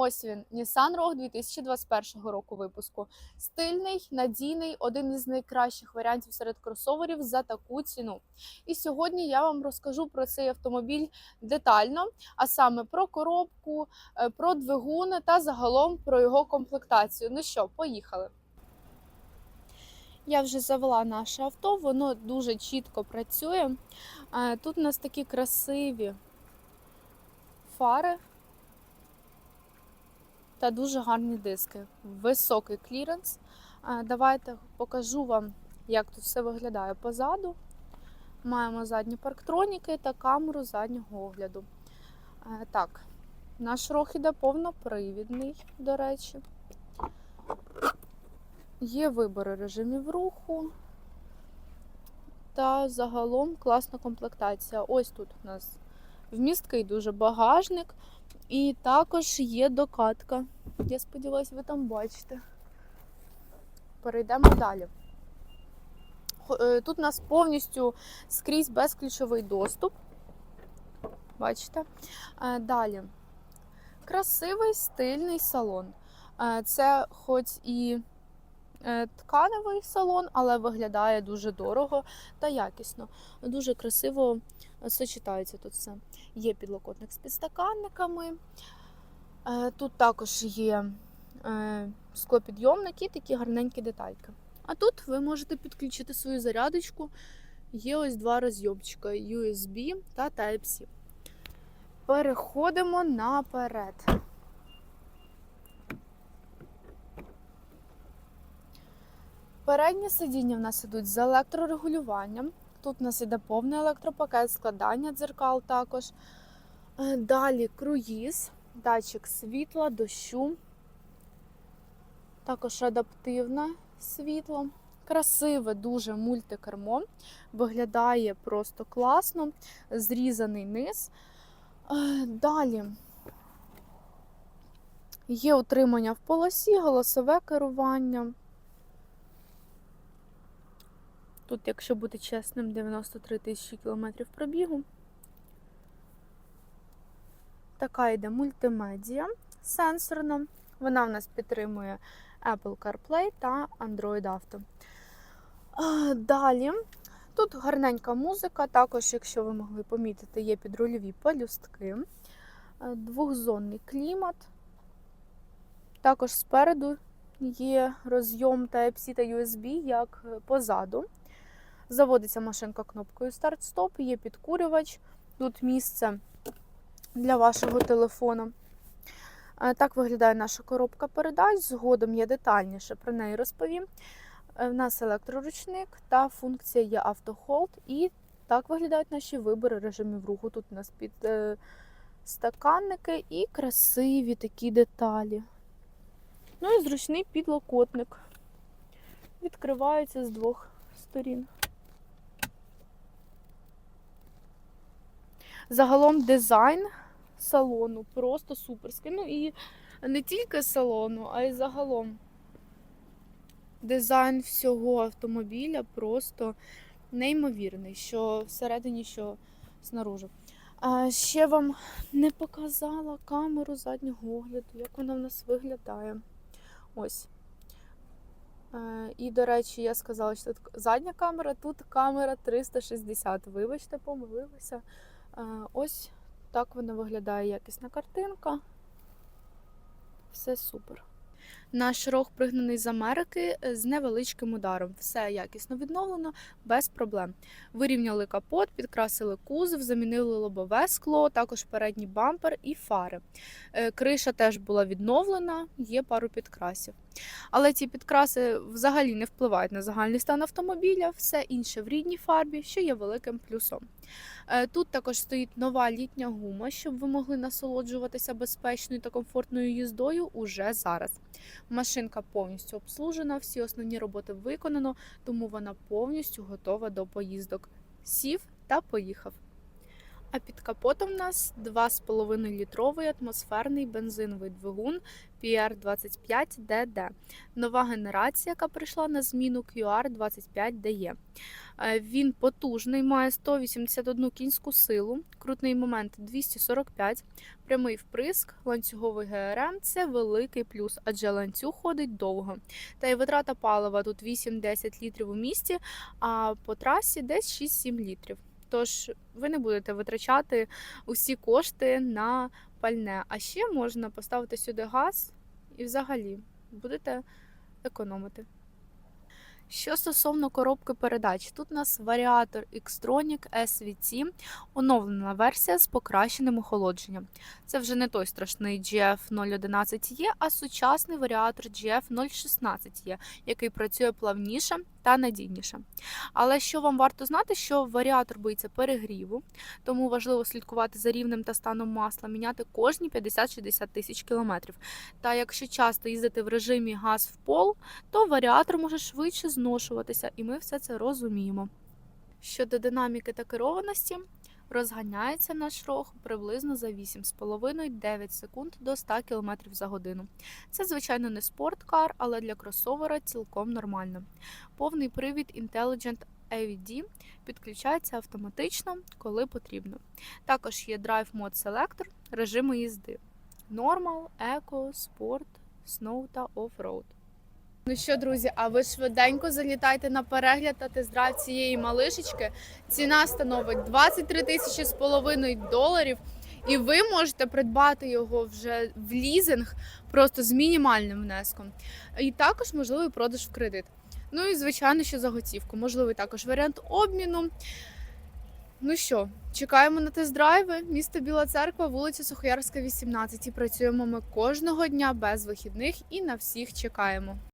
Ось він, Nissan Rogue 2021 року випуску. Стильний, надійний, один із найкращих варіантів серед кросоверів за таку ціну. І сьогодні я вам розкажу про цей автомобіль детально, а саме про коробку, е, про двигун та загалом про його комплектацію. Ну що, поїхали. Я вже завела наше авто, воно дуже чітко працює. Е, Тут у нас такі красиві фари та дуже гарні диски. Високий кліренс. Давайте покажу вам, як тут все виглядає позаду. Маємо задні парктроніки та камеру заднього огляду. Так, наш рог іде повнопривідний, до речі. Є вибори режимів руху. Та загалом класна комплектація. Ось тут у нас вмісткий дуже багажник. І також є докатка. Я сподіваюся, ви там бачите. Перейдемо далі. Е, Тут у нас повністю скрізь безключовий доступ. Бачите? Е, Далі. Красивий стильний салон. Е, Це хоч і тканевий салон, але виглядає дуже дорого та якісно. Дуже красиво сочетається тут все. Є підлокотник з підстаканниками. Е, Тут також є е, склопідйомники і такі гарненькі детальки. А тут ви можете підключити свою зарядочку. Є ось два розйомчика USB та Type-C. Переходимо наперед. Передні сидіння в нас ідуть з електрорегулюванням. Тут у нас іде повний електропакет, складання дзеркал також. Е, Далі круїз, датчик світла, дощу. Також адаптивне світло. Красиве дуже мультикермо. Виглядає просто класно. Зрізаний низ. Е, Далі є утримання в полосі, голосове керування. Тут, якщо бути чесним, 93 тисячі кілометрів пробігу. Така йде мультимедіа сенсорна. Вона в нас підтримує Apple CarPlay та Android Auto. Далі. Тут гарненька музика, також, якщо ви могли помітити, є підрульові пелюстки, Е, двохзонний клімат. Також спереду є розйом Type-C та USB, як позаду. Заводиться машинка кнопкою старт-стоп, є підкурювач. Тут місце для вашого телефону. Е, Так виглядає наша коробка передач. Згодом я детальніше про неї розповім. Е, В нас електроручник та функція є автохолд. І так виглядають наші вибори режимів руху. Тут у нас під е, стаканники і красиві такі деталі. Ну і зручний підлокотник. Відкривається з двох сторін. Загалом дизайн салону просто суперський. Ну і не тільки салону, а й загалом. Дизайн всього автомобіля просто неймовірний, що всередині, що знаружи. А ще вам не показала камеру заднього огляду, як вона в нас виглядає. Ось. І, до речі, я сказала, що тут задня камера, тут камера 360. Вибачте, помилилася. Е, Ось так вона виглядає якісна картинка. Все супер. Наш рог пригнаний з Америки е, з невеличким ударом. Все якісно відновлено, без проблем. Вирівняли капот, підкрасили кузов, замінили лобове скло, також передній бампер і фари. Е, Криша теж була відновлена, є пару підкрасів. Але ці підкраси взагалі не впливають на загальний стан автомобіля, все інше в рідній фарбі, що є великим плюсом. Е, Тут також стоїть нова літня гума, щоб ви могли насолоджуватися безпечною та комфортною їздою уже зараз. Машинка повністю обслужена, всі основні роботи виконано, тому вона повністю готова до поїздок. Сів та поїхав. А під капотом у нас 2,5 літровий атмосферний бензиновий двигун PR25DD. Нова генерація, яка прийшла на зміну QR25DE. Е, Він потужний, має 181 кінську силу, крутний момент 245, прямий вприск, ланцюговий ГРМ це великий плюс, адже ланцюг ходить довго. Та й витрата палива тут 8-10 літрів у місті, а по трасі десь 6-7 літрів. Тож ви не будете витрачати усі кошти на пальне. А ще можна поставити сюди газ і взагалі будете економити. Що стосовно коробки передач, тут у нас варіатор Xtronic SVT, оновлена версія з покращеним охолодженням. Це вже не той страшний GF011E, а сучасний варіатор GF016E, який працює плавніше та надійніше. Але що вам варто знати, що варіатор боїться перегріву, тому важливо слідкувати за рівнем та станом масла, міняти кожні 50-60 тисяч кілометрів. Та якщо часто їздити в режимі газ в пол, то варіатор може швидше зношуватися, і ми все це розуміємо. Щодо динаміки та керованості, розганяється наш рог приблизно за 8,5-9 секунд до 100 км за годину. Це, звичайно, не спорткар, але для кросовера цілком нормально. Повний привід Intelligent AVD підключається автоматично, коли потрібно. Також є Drive Mode Selector, режими їзди: Normal, Eco, Sport, Snow та Off-Road. Ну що, друзі, а ви швиденько залітайте на перегляд та тест-драйв цієї малишечки. Ціна становить 23 тисячі з половиною доларів, і ви можете придбати його вже в лізинг просто з мінімальним внеском. І також можливий продаж в кредит. Ну і звичайно, що за готівку. Можливий також варіант обміну. Ну що, чекаємо на тест-драйви. Місто Біла Церква, вулиця Сухоярська, 18. І працюємо ми кожного дня без вихідних і на всіх чекаємо.